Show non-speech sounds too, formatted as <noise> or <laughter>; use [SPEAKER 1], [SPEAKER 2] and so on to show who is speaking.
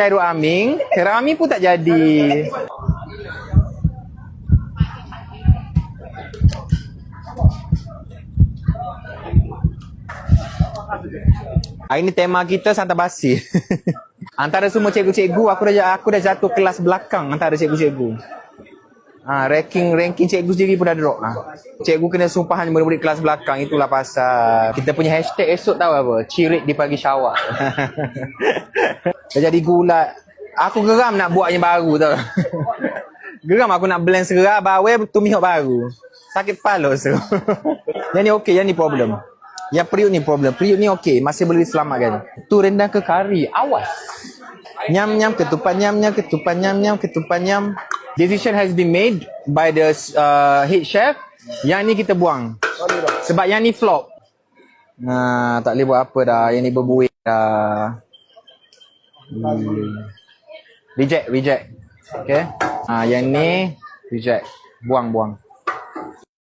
[SPEAKER 1] Amin. Khairul Amin pun tak jadi. Hari ni tema kita Santa Basi. <laughs> antara semua cikgu-cikgu aku dah aku dah jatuh kelas belakang antara cikgu-cikgu. Ha, ranking ranking cikgu sendiri pun dah drop ha. Cikgu kena sumpahan murid-murid kelas belakang itulah pasal kita punya hashtag esok tahu apa? Cirit di pagi syawak. <laughs> dah jadi gula. Aku geram nak buat yang baru tau. <laughs> geram aku nak blend segerar bawel tumihok baru. Sakit kepala so. <laughs> yang ni okey, yang ni problem. Yang periuk ni problem. Periuk ni okey, masih boleh diselamatkan. Tu rendang ke kari. Awas. Nyam nyam ketupat nyam nyam ketupat nyam nyam ketupat nyam. Decision has been made by the uh, head chef. Yang ni kita buang. Sebab yang ni flop. Nah, tak boleh buat apa dah. Yang ni berbuih dah. Hmm. Reject, reject. Okay. Ha, yang ni reject. Buang, buang.